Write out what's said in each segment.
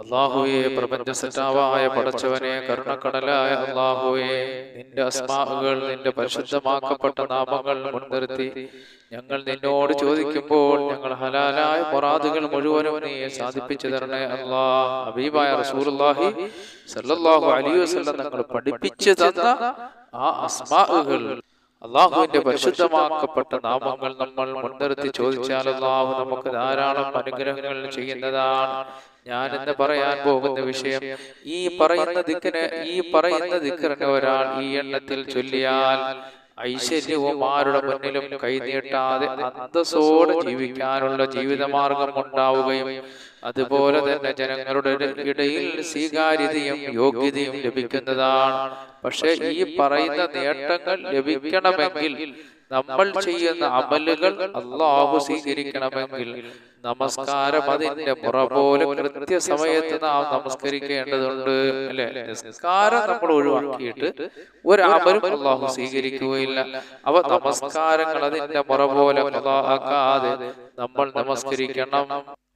അള്ളാഹുവെ പ്രപഞ്ച സറ്റാവായ പടച്ചവനെ കരുണക്കടലായ അള്ളാഹുവെ നിന്റെ അസ്മാകൾ നിന്റെ പരിശുദ്ധമാക്കപ്പെട്ട നാമങ്ങൾ മുൻനിർത്തി ഞങ്ങൾ നിന്നോട് ചോദിക്കുമ്പോൾ ഞങ്ങൾ ഹലാലായ പൊറാദുകൾ മുഴുവനും നീ സാധിപ്പിച്ചു തരണേ അള്ളാ അബീബായ റസൂർഹി സല്ലാഹു വസല്ലം ഞങ്ങൾ പഠിപ്പിച്ചു തന്ന ആ അസ്മാകൾ അള്ളാഹുവിന്റെ പരിശുദ്ധമാക്കപ്പെട്ട നാമങ്ങൾ നമ്മൾ മുൻനിർത്തി ചോദിച്ചാൽ അള്ളാഹു നമുക്ക് ധാരാളം അനുഗ്രഹങ്ങൾ ചെയ്യുന്നതാണ്. ഞാൻ ഇന്ന് പറയാൻ പോകുന്ന വിഷയം? ഈ പറയുന്ന ദിക്കിന് ഈ പറയുന്ന ദിക്കറിന് ഒരാൾ ഈ എണ്ണത്തിൽ ചൊല്ലിയാൽ ഐശ്വര്യവും ആരുടെ മുന്നിലും കൈനീട്ടാതെ അന്തസ്സോടെ ജീവിക്കാനുള്ള ജീവിതമാർഗം ഉണ്ടാവുകയും അതുപോലെ തന്നെ ജനങ്ങളുടെ ഇടയിൽ സ്വീകാര്യതയും യോഗ്യതയും ലഭിക്കുന്നതാണ്. പക്ഷെ ഈ പറയുന്ന നേട്ടങ്ങൾ ലഭിക്കണമെങ്കിൽ നമ്മൾ ചെയ്യുന്ന അമലുകൾ അള്ളാഹു സ്വീകരിക്കണമെങ്കിൽ നമസ്കാരം അതിന്റെ പുറ പോലെ കൃത്യസമയത്ത് നാം നമസ്കരിക്കേണ്ടതുണ്ട്. അല്ലെ? നിസ്കാരം നമ്മൾ ഒഴിവാക്കിയിട്ട് ഒരു അമലും അള്ളാഹു സ്വീകരിക്കുകയില്ല. അവ നമസ്കാരങ്ങൾ അതിന്റെ പുറ പോലെ ആക്കാതെ നമ്മൾ നമസ്കരിക്കണം.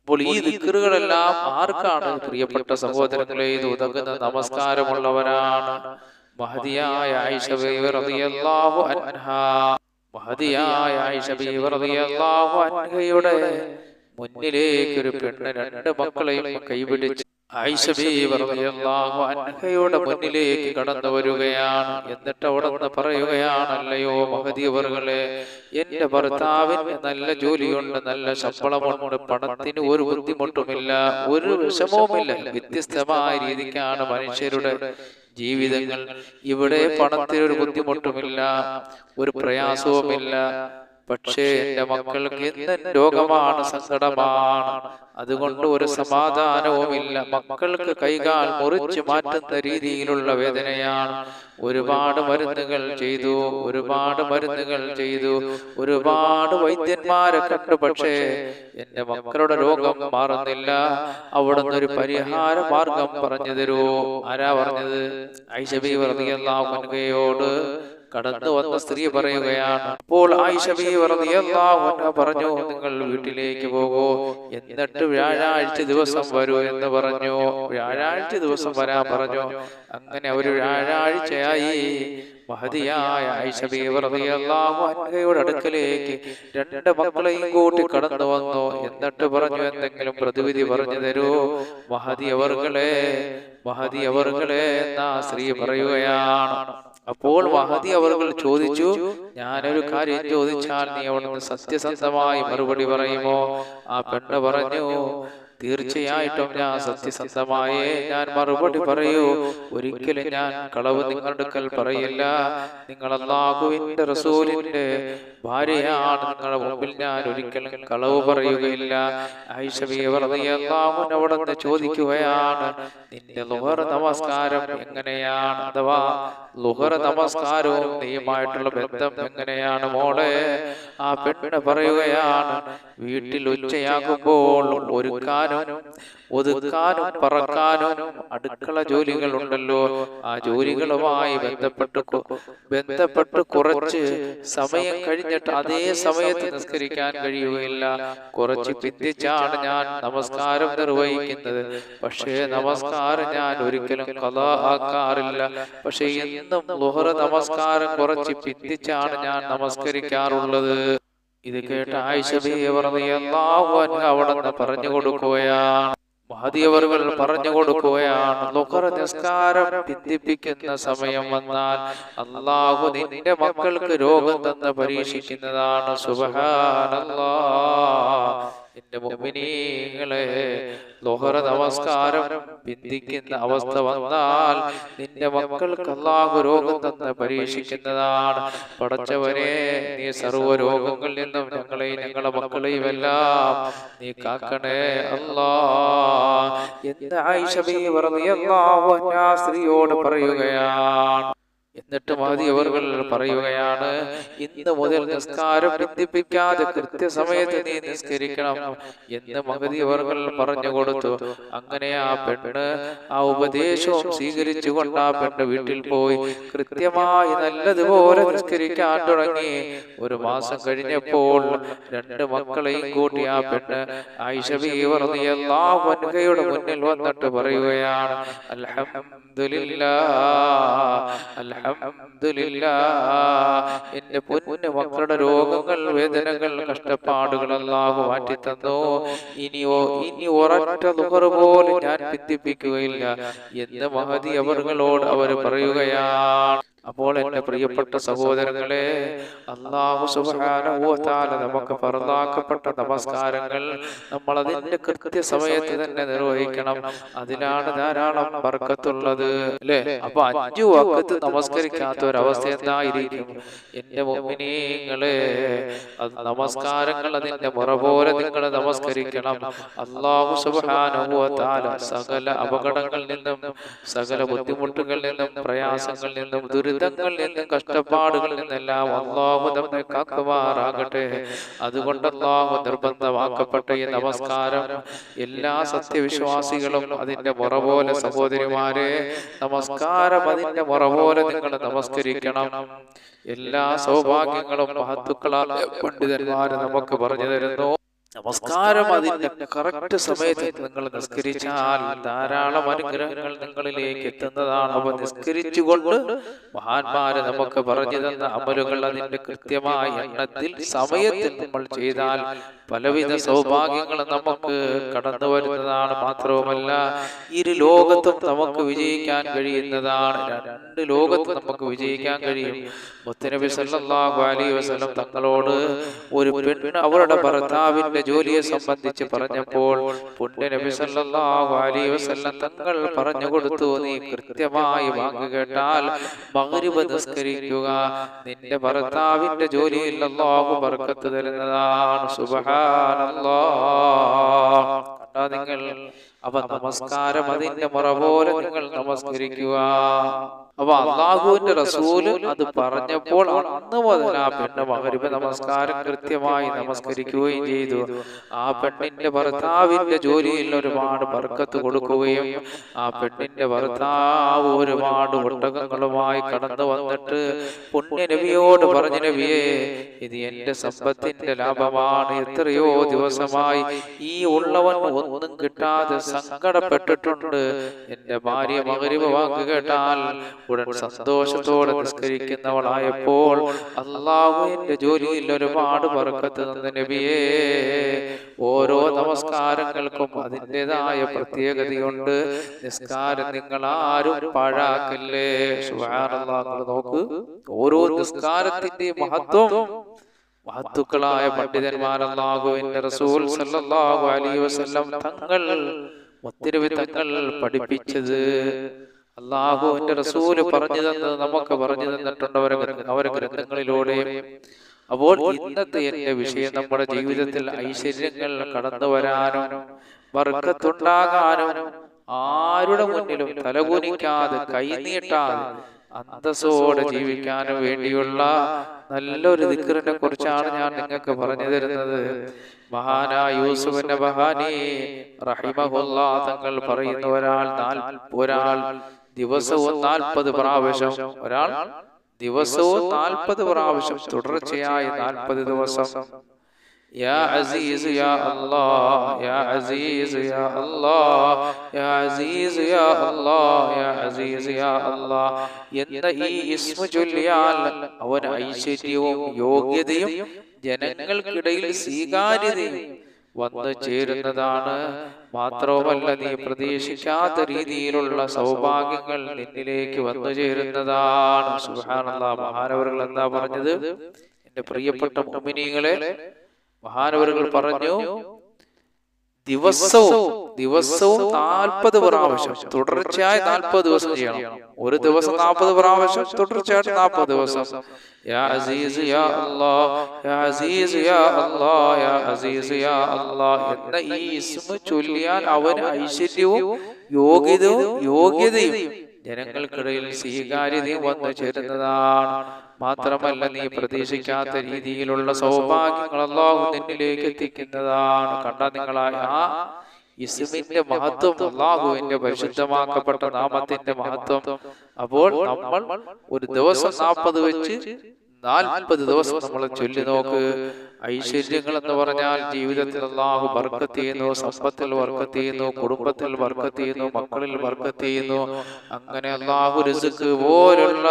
അപ്പോൾ ഈ ദിക്കറുകളെല്ലാം ആർക്കാണ് പ്രിയപ്പെട്ട സഹോദരങ്ങളെ? ഇത് ഉതകുന്ന നമസ്കാരമുള്ളവരാണ്. മഹതിയായ ആയിഷ റളിയല്ലാഹു അൻഹാ. മഹതിയായ അൻഹയുടെ മുന്നിലേക്ക് ഒരു പെണ്ണ് രണ്ട് മക്കളെയും കൈപിടിച്ച് അൻഹയുടെ മുന്നിലേക്ക് കടന്നു വരികയാണ്. എന്നിട്ട് അവിടെ നിന്ന് പറയുകയാണല്ലയോ മഹതിയവറുകളെ എന്റെ ഭർത്താവിന് നല്ല ജോലിയുണ്ട് നല്ല ശമ്പളമുണ്ട് പണത്തിന് ഒരു ബുദ്ധിമുട്ടുമില്ല ഒരു വിഷമവുമില്ല. വ്യത്യസ്തമായ രീതിക്കാണ് മനുഷ്യരുടെ ജീവിതങ്ങൾ. ഇവിടെ പണത്തിന് ഒരു ബുദ്ധിമുട്ടുമില്ല. ഒരു പ്രയാസവുമില്ല. പക്ഷേ എന്റെ മക്കൾക്ക് ഇന്ന് രോഗമാണ് സങ്കടമാണ്. അതുകൊണ്ട് ഒരു സമാധാനവുമില്ല. മക്കൾക്ക് കൈകാൽ മുറിച്ചു മാറ്റുന്ന രീതിയിലുള്ള വേദനയാണ്. ഒരുപാട് മരുന്നുകൾ ചെയ്തു. ഒരുപാട് മരുന്നുകൾ ചെയ്തു. ഒരുപാട് വൈദ്യന്മാരെ കണ്ടു. പക്ഷേ എന്റെ മക്കളുടെ രോഗം മാറുന്നില്ല. അവിടുന്ന് ഒരു പരിഹാര മാർഗം പറഞ്ഞു തരുമോ ആരാ പറഞ്ഞത്? ഐഷബി വർദ്ധിയോട് കടന്നു വന്ന സ്ത്രീ പറയുകയാണ് അപ്പോൾ പറഞ്ഞു നിങ്ങൾ വീട്ടിലേക്ക് പോകൂ എന്നിട്ട് വ്യാഴാഴ്ച ദിവസം വരൂ എന്ന് പറഞ്ഞു വ്യാഴാഴ്ച ദിവസം വരാ പറഞ്ഞു അങ്ങനെ ഒരു വ്യാഴാഴ്ചയായി മഹതിയായ ഐഷബിയുടെ അടുക്കലേക്ക് രണ്ട് മക്കളെയും കൂട്ടി കടന്നു വന്നു എന്നിട്ട് പറഞ്ഞു എന്തെങ്കിലും പ്രതിവിധി പറഞ്ഞു തരൂ മഹതി അവർകളെ മഹതി അവർകളെ എന്നാ സ്ത്രീ പറയുകയാണ് അപ്പോൾ മഹതി അവർ ചോദിച്ചു ഞാനൊരു കാര്യം ചോദിച്ചാൽ നീ അവൾ സത്യസന്ധമായി മറുപടി പറയുമോ? ആ പെണ്ണ് പറഞ്ഞു തീർച്ചയായിട്ടും ഞാൻ സത്യസന്ധമായേ ഞാൻ മറുപടി പറയൂ. ഒരിക്കലും ഞാൻ കളവ് നിങ്ങളുടെ കൽ പറയില്ല. നിങ്ങൾ അള്ളാഹുവിന്റെ റസൂലിന്റെ ഭാര്യയാണ് നിങ്ങളുടെ മുമ്പിൽ ഞാൻ ഒരിക്കലും കളവ് പറയുകയില്ല. നിന്ന് ചോദിക്കുകയാണ് നിന്റെ ലുഹർ നമസ്കാരം എങ്ങനെയാണ്? അഥവാ ലുഹർ നമസ്കാരവും നീയുമായിട്ടുള്ള ബന്ധം എങ്ങനെയാണ് മോളെ? ആ പെണ്ണ് പറയുകയാണ് വീട്ടിൽ ഉച്ചയാകുമ്പോൾ ഒരുക്കാനും ഒതുക്കാനും പറക്കാനും അടുക്കള ജോലികൾ ഉണ്ടല്ലോ ആ ജോലികളുമായി ബന്ധപ്പെട്ട് ബന്ധപ്പെട്ട് കുറച്ച് സമയം കഴിഞ്ഞിട്ട് അതേ സമയത്ത് നിസ്കരിക്കാൻ കഴിയുകയില്ല. കുറച്ച് പിന്തിച്ചാണ് ഞാൻ നമസ്കാരം നിർവഹിക്കുന്നത്. പക്ഷേ നമസ്കാരം ഞാൻ ഒരിക്കലും കഥ ആക്കാറില്ല. പക്ഷെ എന്നും ലുഹറ നമസ്കാരം കുറച്ച് പിന്തിച്ചാണ് ഞാൻ നമസ്കരിക്കാറുള്ളത്. ഇത് കേട്ട ആയിഷബിയെ അവിടെ പറഞ്ഞു കൊടുക്കുകയാണ്. മഹദിയവറുകൾ പറഞ്ഞു കൊടുക്കുകയാണ്. നിസ്കാരം പിന്തിപ്പിക്കുന്ന സമയം വന്നാൽ അള്ളാഹു നിന്റെ മക്കൾക്ക് രോഗം തന്ന് പരീക്ഷിക്കുന്നതാണ്. സുബഹാനല്ലാ എന്റെ മുമ്പിനീങ്ങളെ ലോഹറ നമസ്കാരം ബിന്ദിക്കുന്ന അവസ്ഥ വന്നാൽ നിന്റെ മക്കൾക്ക് അല്ലാഹു രോഗം തന്ന് പരീക്ഷിക്കുന്നതാണ്. പടച്ചവരെ നീ സർവ രോഗങ്ങളിൽ നിന്നും ഞങ്ങളെ ഞങ്ങളെ മക്കളെയും എല്ലാം നീ കാക്കണേ അല്ലാ. എന്ന് ആയിഷബി സ്ത്രീയോട് പറയുകയാണ്. എന്നിട്ട് മഹതി അവർ പറയുകയാണ്. ഇന്ന് മുതൽ നിസ്കാരം ബന്ധിപ്പിക്കാതെ കൃത്യസമയത്ത് നീ നിസ്കരിക്കണം. എന്ന് മഹതി അവർ പറഞ്ഞു കൊടുത്തു. അങ്ങനെ ആ പെണ്ണ് ആ ഉപദേശവും സ്വീകരിച്ചുകൊണ്ട് ആ പെണ്ണ് വീട്ടിൽ പോയി. കൃത്യമായി നല്ലതുപോലെ നിസ്കരിക്കാൻ തുടങ്ങി. ഒരു മാസം കഴിഞ്ഞപ്പോൾ രണ്ട് മക്കളെയും കൂട്ടി ആ പെണ്ണ് ഐഷബിയുടെ മുന്നിൽ വന്നിട്ട് പറയുകയാണ്. അൽഹംദുലില്ലാ എന്റെ പൊന്നു മക്കളുടെ രോഗങ്ങൾ വേദനകൾ കഷ്ടപ്പാടുകൾ അല്ലാഹു മാറ്റി തന്നു ഇനിയോ ഇനി ഉറച്ച നുകർ പോലും ഞാൻ പിന്തിപ്പിക്കുകയില്ല. എന്ന് മഹതി അവർകളോട് അവർ പറയുകയാണ്. അപ്പോൾ എന്റെ പ്രിയപ്പെട്ട സഹോദരങ്ങളെ അള്ളാഹു നമുക്ക് പറന്നാക്കപ്പെട്ട നമസ്കാരങ്ങൾ നമ്മൾ അതിന്റെ കൃത്യസമയത്ത് തന്നെ നിർവഹിക്കണം. അതിനാണ് ധാരാളം വർക്കത്തുള്ളത് അല്ലെ? അപ്പൊ അഞ്ചു വക്കത്ത് നമസ്കരിക്കാത്ത ഒരവസ്ഥ എന്തായിരിക്കും? എന്റെ മോമിനീങ്ങളെ അത് നമസ്കാരങ്ങൾ അതിന്റെ മുറ പോലെ നിങ്ങൾ നമസ്കരിക്കണം. അള്ളാഹു സുബാനുഭവത്താല സകല അപകടങ്ങളിൽ നിന്നും സകല ബുദ്ധിമുട്ടുകളിൽ നിന്നും പ്രയാസങ്ങളിൽ നിന്നും ദുരിത ദുരിതങ്ങളിൽ നിന്നും കഷ്ടപ്പാടുകളിൽ നിന്നെല്ലാം അള്ളാഹു നമ്മെ കാക്കുമാറാകട്ടെ. അതുകൊണ്ട് അള്ളാഹു നിർബന്ധമാക്കപ്പെട്ട ഈ നമസ്കാരം എല്ലാ സത്യവിശ്വാസികളും അതിന്റെ പുറപോലെ സഹോദരിമാരെ നമസ്കാരം അതിന്റെ പുറപോലെ നിങ്ങൾ നമസ്കരിക്കണം. എല്ലാ സൗഭാഗ്യങ്ങളും മഹത്തുക്കളായ പണ്ഡിതന്മാര് നമുക്ക് പറഞ്ഞു തരുന്നു. നമസ്കാരം അതിന്റെ കറക്റ്റ് സമയത്ത് നിങ്ങൾ നിസ്കരിച്ചാൽ ധാരാളം അനുഗ്രഹങ്ങൾ നിങ്ങളിലേക്ക് എത്തുന്നതാണ്. അവ നിസ്കരിച്ചുകൊണ്ട് മഹാന്മാര് നമുക്ക് പറഞ്ഞു തന്ന അമലുകൾ അതിന്റെ കൃത്യമായ എണ്ണത്തിൽ സമയത്തിൽ നമ്മൾ ചെയ്താൽ പലവിധ സൗഭാഗ്യങ്ങളും നമുക്ക് കടന്നു വരുന്നതാണ് മാത്രവുമല്ല ഇരു ലോകത്തും നമുക്ക് വിജയിക്കാൻ കഴിയുന്നതാണ്. രണ്ട് ലോകത്തും നമുക്ക് വിജയിക്കാൻ കഴിയും. മുത്തനബി സല്ലാഹു അലി വസ്ലം തങ്ങളോട് ഒരു പെണ്ണ് അവരുടെ ഭർത്താവിന്റെ ജോലിയെ സംബന്ധിച്ച് പറഞ്ഞപ്പോൾ പുണ്യനബി സല്ലാഹു അലി വസ്ലം തങ്ങൾ പറഞ്ഞു കൊടുത്തു നീ കൃത്യമായി വാങ്ങു കേട്ടാൽ മഗ്രിബ് നിസ്കരിക്കുക. നിന്റെ ഭർത്താവിന്റെ ജോലിയിൽ അല്ലാഹു ബർക്കത്ത് തരുന്നതാണ്. സുബ്ഹാനല്ലാഹ്. നിങ്ങൾ അപ്പൊ നമസ്കാരം അതിന്റെ മുറ പോലെ നിങ്ങൾ നമസ്കരിക്കുക. അപ്പൊ അള്ളാഹുവിന്റെ റസൂൽ അത് പറഞ്ഞപ്പോൾ അന്ന് മുതൽ ആ പെണ്ണ് മകരിബ് നമസ്കാരം കൃത്യമായി നമസ്കരിക്കുകയും ചെയ്തു. ആ പെണ്ണിന്റെ ഭർത്താവിന്റെ ജോലിയിൽ ഒരുപാട് ബർക്കത്ത് കൊടുക്കുകയും ആ പെണ്ണിന്റെ ഭർത്താവ് ഒരുപാട് ഒട്ടകങ്ങളുമായി കടന്നു വന്നിട്ട് പുണ്യ നബിയോട് പറഞ്ഞു നബിയെ ഇത് എന്റെ സമ്പത്തിന്റെ ലാഭമാണ്. എത്രയോ ദിവസമായി ഈ ഉള്ളവൻ ഒന്നും കിട്ടാതെ സങ്കടപ്പെട്ടിട്ടുണ്ട്. എന്റെ ഭാര്യ മകരിവ് വാക്ക് കേട്ടാൽ ഉടൻ സന്തോഷത്തോടെ നിസ്കരിക്കുന്നവളായപ്പോൾ അള്ളാഹുവിന്റെ ജോലിയിൽ ഒരുപാട് പറക്കത്ത് നിന്ന് നബിയേ. ഓരോ നമസ്കാരങ്ങൾക്കും അതിന്റെതായ പ്രത്യേകതയുണ്ട്. നിസ്കാരം നിങ്ങൾ ആരും പാഴാക്കല്ലേ നോക്ക്. ഓരോ നിസ്കാരത്തിന്റെ മഹത്വം. മഹത്തുക്കളായ പണ്ഡിതന്മാരല്ലാഹുവിന്റെ റസൂൽ സല്ലല്ലാഹു അലൈഹി വസല്ലം തങ്ങൾ ഒത്തിരി തങ്ങൾ പഠിപ്പിച്ചത്. അള്ളാഹുവിന്റെ റസൂൽ പറഞ്ഞു തന്നത് നമുക്ക് പറഞ്ഞു തന്നിട്ടുണ്ട് അവരെ അവരെ ഗ്രന്ഥങ്ങളിലൂടെ അപ്പോൾ ഇന്നത്തെ എന്റെ വിഷയം നമ്മുടെ ജീവിതത്തിൽ ഐശ്വര്യങ്ങൾ കടന്നു വരാനും വർക്കത്തുണ്ടാകാനും ആരുടെ മുന്നിലും തലകുനിക്കാതെ കൈനീട്ടാതെ അന്തസ്സോടെ ജീവിക്കാനും വേണ്ടിയുള്ള നല്ലൊരു ദിക്കറിനെ കുറിച്ചാണ് ഞാൻ നിങ്ങൾക്ക് പറഞ്ഞു തരുന്നത്. മഹാനാ യൂസുഫിന്റെ മഹാനി റഹിമഹുല്ലാ തങ്ങൾ പറയുന്ന ഒരാൾ ഒരാൾ ദിവസവും നാൽപ്പത് പ്രാവശ്യം ഒരാൾ ദിവസവും നാൽപ്പത് പ്രാവശ്യം തുടർച്ചയായി നാൽപ്പത് ദിവസം. അവൻ ഐശ്വര്യവും യോഗ്യതയും ജനങ്ങൾക്കിടയിൽ സ്വീകാര്യതയും വന്നു ചേരുന്നതാണ്. മാത്രവുമല്ല നീ പ്രതീക്ഷിക്കാത്ത രീതിയിലുള്ള സൗഭാഗ്യങ്ങൾ നിന്നിലേക്ക് വന്നു ചേരുന്നതാണ്. സുഹാനന്ദ മഹാനവറുകൾ എന്താ പറഞ്ഞത്? എന്റെ പ്രിയപ്പെട്ട മുമിനികളെ മഹാനവറുകൾ പറഞ്ഞു ദിവസവും ദിവസവും നാൽപ്പത് പ്രാവശ്യം തുടർച്ചയായി നാൽപ്പത് ദിവസം ചെയ്യണം. ഒരു ദിവസം നാൽപ്പത് പ്രാവശ്യം തുടർച്ചയായിട്ട് നാൽപ്പത് ദിവസം. യാ അസീസ് യാ അല്ലാഹ് യാ അസീസ് യാ അല്ലാഹ് യാ അസീസ് യാ അല്ലാഹ് എന്ന ഈ ഇസ്മ ചൊല്ലിയാൽ അവന് ഐശ്വര്യവും യോഗ്യതയും യോഗ്യതയും ജനങ്ങൾക്കിടയിൽ സ്വീകാര്യതയും വന്നു ചേരുന്നതാണ്. മാത്രമല്ല നീ പ്രതീക്ഷിക്കാത്ത രീതിയിലുള്ള സൗഭാഗ്യങ്ങൾ അള്ളാഹു നിന്നിലേക്ക് എത്തിക്കുന്നതാണ്. കണ്ട നിങ്ങളായ ആ ഇസ്മിന്റെ മഹത്വം അള്ളാഹുവിന്റെ പരിശുദ്ധമാക്കപ്പെട്ട നാമത്തിന്റെ മഹത്വം. അപ്പോൾ നമ്മൾ ഒരു ദിവസം നാൽപ്പത് വെച്ച് നാൽപ്പത് ദിവസം നമ്മൾ ചൊല്ലി നോക്ക്. ഐശ്വര്യങ്ങൾ എന്ന് പറഞ്ഞാൽ ജീവിതത്തിൽ അള്ളാഹു ബർക്കത്ത് ചെയ്യുന്നു സമ്പത്തിൽ ബർക്കത്ത് ചെയ്യുന്നു കുടുംബത്തിൽ ബർക്കത്ത് ചെയ്യുന്നു മക്കളിൽ ബർക്കത്ത് ചെയ്യുന്നു. അങ്ങനെ അള്ളാഹു രുസുക്ക് പോലുള്ള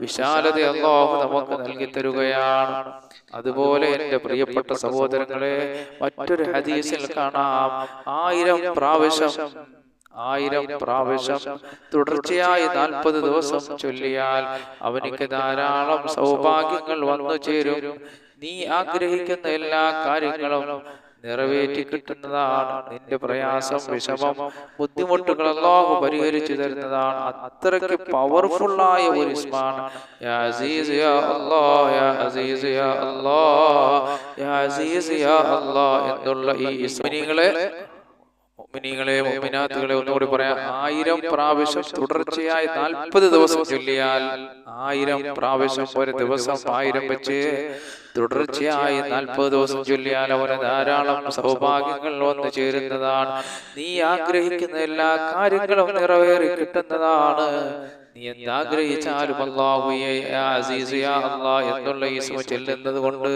വിശാലത അള്ളാഹു നമുക്ക് നൽകി തരുകയാണ്. അതുപോലെ എന്റെ പ്രിയപ്പെട്ട സഹോദരങ്ങളെ മറ്റൊരു ഹദീസിൽ കാണാം. ആയിരം പ്രാവശ്യം ആയിരം പ്രാവശ്യം തുടർച്ചയായി നാൽപ്പത് ദിവസം ചൊല്ലിയാൽ അവനിക്ക് ധാരാളം സൗഭാഗ്യങ്ങൾ വന്നു ചേരും. നീ ആഗ്രഹിക്കുന്ന എല്ലാ കാര്യങ്ങളും നിറവേറ്റി കിട്ടുന്നതാണ്. നിന്റെ പ്രയാസം വിഷമം ബുദ്ധിമുട്ടുകൾ അല്ലാഹു പരിഹരിച്ചു തരുന്നതാണ്. അത്രയ്ക്ക് പവർഫുള്ളായ ഒരു ഇസ്മാണ് എന്നുള്ള ഈ ഇസ്മിനികളെ മുഅ്മിനീങ്ങളെ മുഅ്മിനാത്തുകളെ ഒന്നുകൂടി പറയാം. ആയിരം പ്രാവശ്യം തുടർച്ചയായി നാൽപ്പത് ദിവസം ചൊല്ലിയാൽ ആയിരം പ്രാവശ്യം ഒരു ദിവസം ആയിരം വെച്ച് തുടർച്ചയായി നാൽപ്പത് ദിവസം ചൊല്ലിയാൽ അവന് ധാരാളം സൗഭാഗ്യങ്ങൾ വന്നു ചേരുന്നതാണ്. നീ ആഗ്രഹിക്കുന്ന എല്ലാ കാര്യങ്ങളും നിറവേറി കിട്ടുന്നതാണ്. നീ എന്താഗ്രഹിച്ചാലും അള്ളാഹു അസീസ് യാ ചെല്ലുന്നത് കൊണ്ട്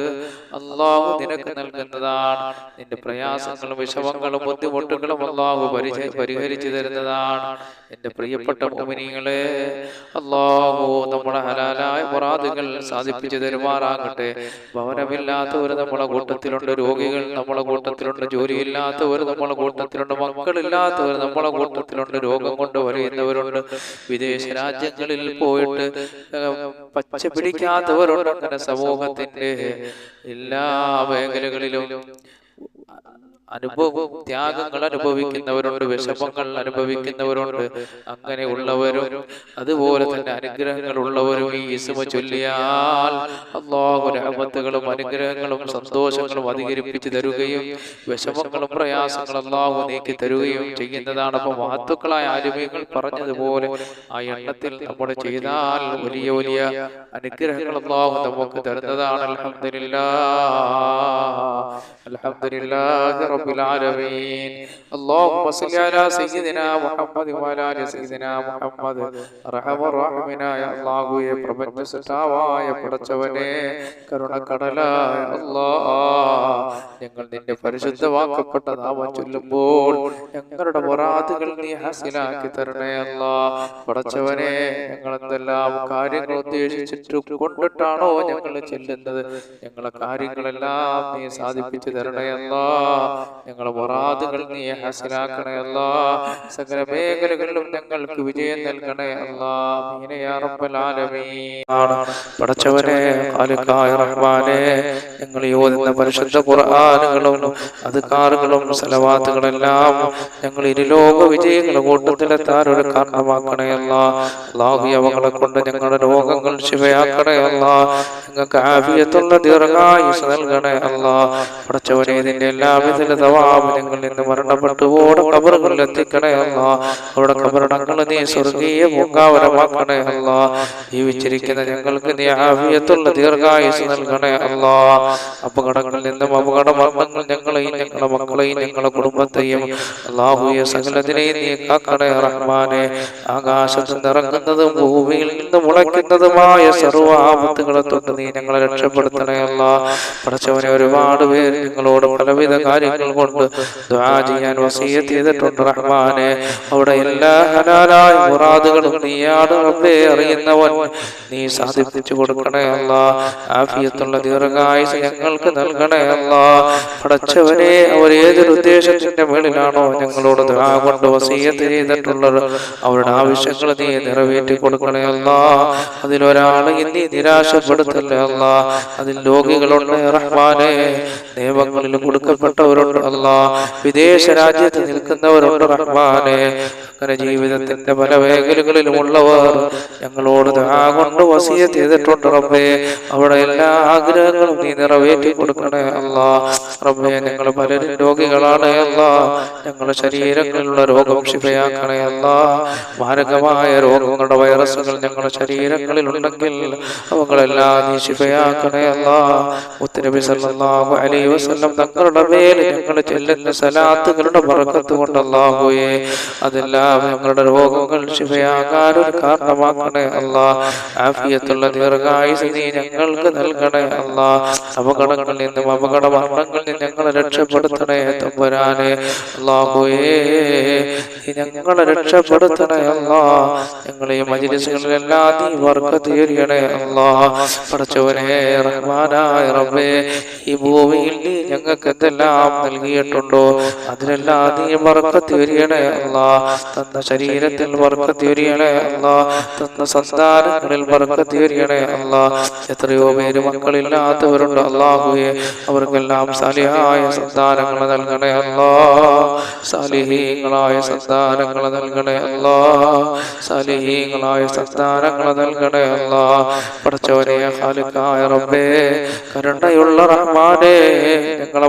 അള്ളാഹു നിനക്ക് നൽകുന്നതാണ്. നിന്റെ പ്രയാസങ്ങളും വിഷമങ്ങളും ബുദ്ധിമുട്ടുകളും അള്ളാഹു പരിഹരിച്ചു തരുന്നതാണ്. എന്റെ പ്രിയപ്പെട്ട മോമിനികളെ അള്ളാഹു നമ്മുടെ ഹലാലായ മുറാദുകൾ സാധിപ്പിച്ചു തരുമാറാകട്ടെ. ഭവനമില്ലാത്തവർ നമ്മുടെ കൂട്ടത്തിലുണ്ട് രോഗികൾ നമ്മളെ കൂട്ടത്തിലുണ്ട് ജോലിയില്ലാത്തവർ നമ്മുടെ കൂട്ടത്തിലുണ്ട് മക്കളില്ലാത്തവർ നമ്മുടെ കൂട്ടത്തിലുണ്ട് രോഗം കൊണ്ട് വരയുന്നവരുണ്ട് വിദേശ രാജ്യങ്ങളിൽ പോയിട്ട് പച്ച പിടിക്കാത്തവരുണ്ട് അങ്ങനെ സമൂഹത്തിന്റെ എല്ലാ മേഖലകളിലും. അനുഭവം ത്യാഗങ്ങൾ അനുഭവിക്കുന്നവരുണ്ട് വിഷമങ്ങൾ അനുഭവിക്കുന്നവരുണ്ട്. അങ്ങനെ ഉള്ളവരും അതുപോലെ തന്നെ അനുഗ്രഹങ്ങൾ ഉള്ളവരും ഈ ഇസുമ ചൊല്ലിയാൽ അള്ളാഹു രഹമത്തുകളും അനുഗ്രഹങ്ങളും സന്തോഷങ്ങളും അധികരിപ്പിച്ചു തരുകയും വിഷമങ്ങളും പ്രയാസങ്ങളും അള്ളാഹു നീക്കി തരുകയും ചെയ്യുന്നതാണ്. അപ്പൊ മഹത്തുക്കളായ ആരുമയങ്ങൾ പറഞ്ഞതുപോലെ ആ എണ്ണത്തിൽ നമ്മൾ ചെയ്താൽ വലിയ വലിയ അനുഗ്രഹങ്ങൾ അള്ളാഹു നമുക്ക് തരുന്നതാണ്. അലഹമില്ല അലഹമില്ലാ لله رب العالمين اللهم صل على سيدنا محمد وعلى ال سيدنا محمد ارحم الراحمين يا الله يا പ്രപഞ്ച സൃഷ്ടാവായ പടച്ചവനെ കരുണക്കടലായ അല്ലാ ഞങ്ങൾ നിന്റെ പരിശുദ്ധ വാക്കപ്പെട്ട നാമം ചൊല്ലുമ്പോൾ ഞങ്ങളുടെ മൊറാത്തുകൾ നീ ഹാസിലാക്കി തരണേ അല്ല പടച്ചവനെ ഞങ്ങൾ എന്തെല്ലാം കാര്യങ്ങൾ ഉദ്ദേശിച്ചിട്ട് കൊണ്ടിട്ടാണോ ഞങ്ങൾ ചെല്ലുന്നത്? ഞങ്ങളെ കാര്യങ്ങളെല്ലാം നീ സാധിപ്പിച്ചു തരണേ അല്ലാ ഞങ്ങളെ മുറാദുകൾ നീ ഹസനാക്കണേ അല്ലാ. സകല മേഖലകളിലും ഞങ്ങൾക്ക് വിജയം നൽകണേ അല്ലാ. യാ റബ്ബൽ ആലമീൻ. പടച്ചവനെ റഹ്മാനെ ഞങ്ങൾ ഓതുന്ന പരിശുദ്ധ ഖുർആനുകളും അദ്കാറുകളും സലവാത്തുകളെല്ലാം ഞങ്ങൾ ഇരുലോക വിജയങ്ങളുടെ കൂട്ടത്തിലെത്താൻ ഒരു കാരണമാക്കണേ അല്ലാ. അല്ലാഹു അവകളെ കൊണ്ട് ഞങ്ങളുടെ രോഗങ്ങൾ ശിവയാക്കണേ അല്ലാ. ഞങ്ങൾക്ക് ആഫിയത്തുള്ള ദീർഘായുസ് നൽകണേ അല്ലാ. പടച്ചവനെ ഇതിന്റെ എല്ലാവിധ തവാബ് ഞങ്ങൾ നിന്ന് മരണപ്പെട്ടു ഓടെ കബറുകളിൽ എത്തിക്കണയല്ല അവിടെ കബറടങ്ങൾ നീ സ്വർഗീയ പൂങ്കാവരമാക്കണയല്ല ജീവിച്ചിരിക്കുന്ന ഞങ്ങൾക്ക് നീ ആവിയത്തുള്ള ദീർഘായുസ് നൽകണേ അപകടങ്ങളിൽ നിന്നും അപകട മരണങ്ങൾ ഞങ്ങളെയും ഞങ്ങളുടെ മക്കളെയും ഞങ്ങളുടെ കുടുംബത്തെയും അള്ളാഹുയെ സകലത്തിനെയും നീ കാക്കണേ റഹ്മാനെ. ആകാശത്ത് നിറങ്ങുന്നതും ഭൂമിയിൽ നിന്ന് മുളയ്ക്കുന്നതുമായ സർവ തൊട്ട് നീ ഞങ്ങളെ രക്ഷപ്പെടുത്തണേ അല്ല. പഠിച്ചവനെ ഒരുപാട് പേര് ഞങ്ങളോട് പലവിധ കാര്യങ്ങൾ കൊണ്ട് ചെയ്യാൻ വസീയത്ത് ചെയ്തിട്ടുണ്ട് റഹ്മാനെ. അവിടെ എല്ലാ ഹലാലായ മുറാദുകളും നീയാണ് റബ്ബേ അറിയുന്നവൻ. നീ സാധിപ്പിച്ചു കൊടുക്കണേ അല്ല. ആഫിയത്തുള്ള ദീർഘായുസ് ഞങ്ങൾക്ക് നൽകണേ അല്ല. പടച്ചവനെ അവർ ഏതൊരു ഉദ്ദേശത്തിന്റെ മേളിലാണോ ഞങ്ങളോട് ദുആ കൊണ്ട് വസീയത്ത് ചെയ്തിട്ടുള്ളത്. അവരുടെ ആവശ്യങ്ങൾ നീ നിറവേറ്റി കൊടുക്കണേ അല്ല. അതിലൊരാളെ നീ നിരാശപ്പെടുത്തല്ലേ അല്ല. അതിൽ രോഗികളുണ്ട് റഹ്മാനെ. നിയമങ്ങളിൽ കൊടുക്കപ്പെട്ടവരുണ്ട് നിൽക്കുന്നവരുണ്ട് അല്ലാ വിദേശ രാജ്യത്ത് നിൽക്കുന്നവരുണ്ട് റഹ്മാനെ. അങ്ങനെ ജീവിതത്തിന്റെ പല മേഖലകളിലും ഉള്ളവർ ഞങ്ങളോട് കൊണ്ട് വസിയത്ത് ചെയ്തിട്ടുണ്ട് റബ്ബേ. അവിടെ എല്ലാ ആഗ്രഹങ്ങളും നീ നിറവേറ്റി കൊടുക്കണേ അല്ലാ റബ്ബേ ഞങ്ങൾ പലരും രോഗികളാണ് അല്ലാ ഞങ്ങളുടെ ശരീരങ്ങളിലുള്ള രോഗം ക്ഷിപയാക്കണേ അല്ലാ മാരകമായ രോഗങ്ങളുടെ വൈറസുകൾ ഞങ്ങളുടെ ശരീരങ്ങളിൽ ഉണ്ടെങ്കിൽ അവകളെല്ലാം നീ ശിപയാക്കണേ അല്ലാ മുത്തനബി സല്ലല്ലാഹു അലൈഹി വസല്ലം തങ്ങളുടെ മേൽ ഞങ്ങൾ ചെല്ലുന്ന സലാത്തുകളുടെ ബർക്കത്ത് കൊണ്ട് അതെല്ലാം ഞങ്ങളുടെ രോഗങ്ങൾ ശിവയാകാൻ ഒരു കാരണമാക്കണേ അല്ലാ. ആഫിയത്തുള്ള ദീർഘായുസ് നീ ഞങ്ങൾക്ക് നൽകണേ അല്ലാ. അപകടങ്ങളിൽ നിന്നും അപകട മരണങ്ങളിൽ നിന്നും ഞങ്ങളെ രക്ഷപ്പെടുത്തണേ തമ്പുരാനെ. അല്ലാഹുവേ നീ ഞങ്ങളെ രക്ഷപ്പെടുത്തണേ അല്ലാ. ഞങ്ങളെ ഈ മജിലിസുകളിലെല്ലാം നീ വർക്കത്ത് തീരണേ അല്ലാ. പഠിച്ചവനെ റഹ്മാനായ റബ്ബേ ഈ ഭൂമിയിൽ നീ ഞങ്ങൾക്ക് എന്തെല്ലാം നൽകിയിട്ടുണ്ടോ? അതിലെല്ലാം നീ വർക്കത്ത് വരികണേ അല്ല. തന്ന ശരീരത്തിൽ വർക്കത്തിയൊരിയണേ അല്ല. തന്ന സന്താനങ്ങളിൽ വർക്കത്തിയൊരിയണേ അല്ല. എത്രയോ പേര് മക്കളില്ലാത്തവരുണ്ട് അള്ളാഹുയെ അവർക്കെല്ലാം സാലിഹായ സന്താനങ്ങൾ നൽകണേ അല്ല. സാലിഹീങ്ങളായ സന്താനങ്ങൾ നൽകണേ അല്ല. സാലിഹീങ്ങളായ സന്താനങ്ങൾ നൽകണേ അല്ല. പഠിച്ചവരെ ഹാലിക്കായ റബ്ബേ. കരുണയുള്ള റഹ്മാനെ. ഞങ്ങളെ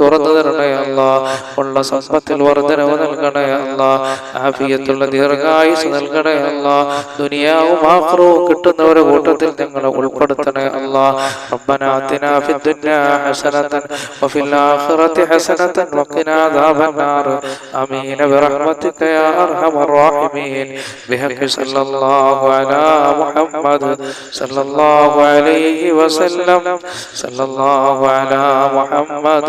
തുറന്നു തരണേ അല്ല ഉള്ള സമ്പത്തിൽ വർധനവ് നൽകണേ അല്ല ആഫിയത്തുള്ള ദീർഘായുസ് നൽകണേ അല്ല ദുനിയാവും ആക്രവും കിട്ടുന്നവരുടെ കൂട്ടത്തിൽ ഞങ്ങളെ ഉൾപ്പെടുത്തണേ അല്ല ربنا آتنا في الدنيا حسنة وفي الآخرة حسنة وقنا عذاب النار آمين برحمتك يا أرحم الراحمين بحق صلى الله على محمد صلى الله عليه وسلم صلى الله على محمد